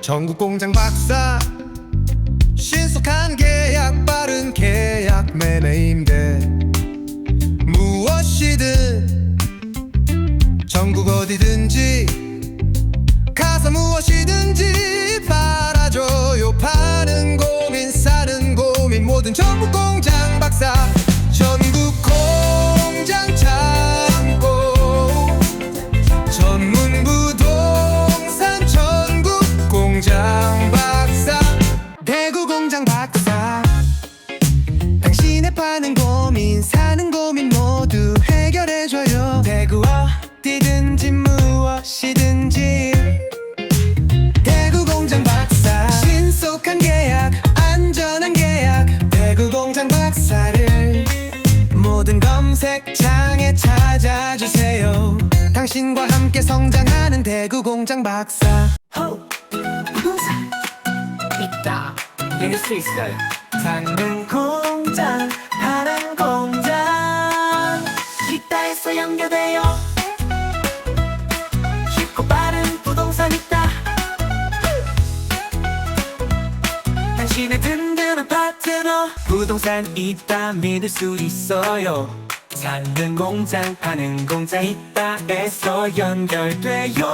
전국 공장 박사. 신속한 계약 빠른 계약 매매 임대. 무엇이든 전국 어디든지 가서 무엇이든지 팔아줘요. 파는 고민 사는 고민 모든 전국 공 공장 박사 대구 공장 박사. 당신의 파는 고민 사는 고민 모두 해결해줘요. 대구 어디든지 무엇이든지. 대구 공장 박사. 신속한 계약 안전한 계약. 대구 공장 박사를 모든 검색창에 찾아주세요. 당신과 함께 성장하는 대구 공장 박사 있다. 이길 수 있어요. 사는 공장 파는 공장. 있다에서 연결돼요. 쉽고 빠른 부동산 있다. 당신의 든든한 파트너. 부동산 있다 믿을 수 있어요. 사는 공장 파는 공장 있다에서 연결돼요